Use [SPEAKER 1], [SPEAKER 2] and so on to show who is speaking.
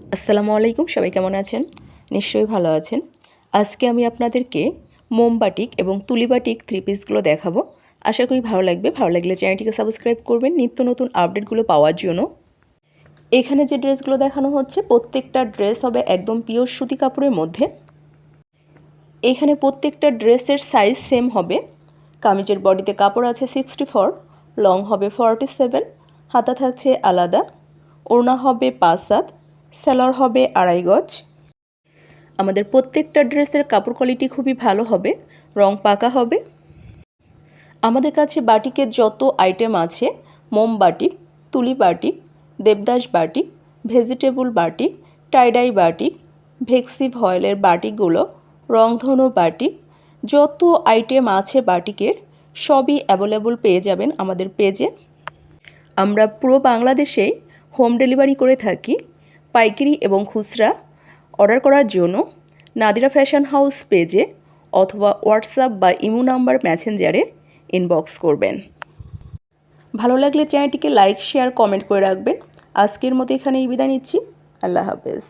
[SPEAKER 1] আসসালামু আলাইকুম, সবাই কেমন আছেন? নিশ্চয়ই ভালো আছেন। আজকে আমি আপনাদেরকে মোমবাটিক এবং তুলিবাটিক থ্রি পিসগুলো দেখাবো। আশা করি ভালো লাগবে। ভালো লাগলে চ্যানেলটিকে সাবস্ক্রাইব করবেন। নিত্য নতুন আপডেটগুলো পাওয়ার জন্য। এখানে যে ড্রেসগুলো দেখানো হচ্ছে, প্রত্যেকটা ড্রেস হবে একদম পিওর সুতি কাপড়ের মধ্যে। এখানে প্রত্যেকটা ড্রেসের সাইজ সেম হবে। কামিজের বডিতে কাপড় আছে সিক্সটি ফোর লং হবে ফর্টি সেভেন হাতা থাকছে আলাদা, ওড়না হবে পাঁচ সাত সেলর হবে আড়াই গজ। আমাদের প্রত্যেকটা ড্রেসের কাপড় কোয়ালিটি খুবই ভালো হবে, রং পাকা হবে। আমাদের কাছে বাটিকের যত আইটেম আছে, মোম বাটিক তুলি batik Devdas batik vegetable batik tie dye batik ভেক্সি ভয়েলের বাটিকগুলো রংধনু বাটিক যত আইটেম আছে বাটিকের, সবই অ্যাভেলেবল পেয়ে যাবেন আমাদের পেজে আমরা পুরো বাংলাদেশেই হোম ডেলিভারি করে থাকি। পাইকারি এবং খুচরা অর্ডার করার জন্য নাদিরা ফ্যাশন হাউস পেজে অথবা হোয়াটসঅ্যাপ বা ইমো নাম্বার ম্যাসেঞ্জারে ইনবক্স করবেন। ভালো লাগলে চ্যানেলটিকে লাইক শেয়ার কমেন্ট করে রাখবেন। আজকের মতো এখানেই বিদায় নিচ্ছি। আল্লাহ হাফেজ।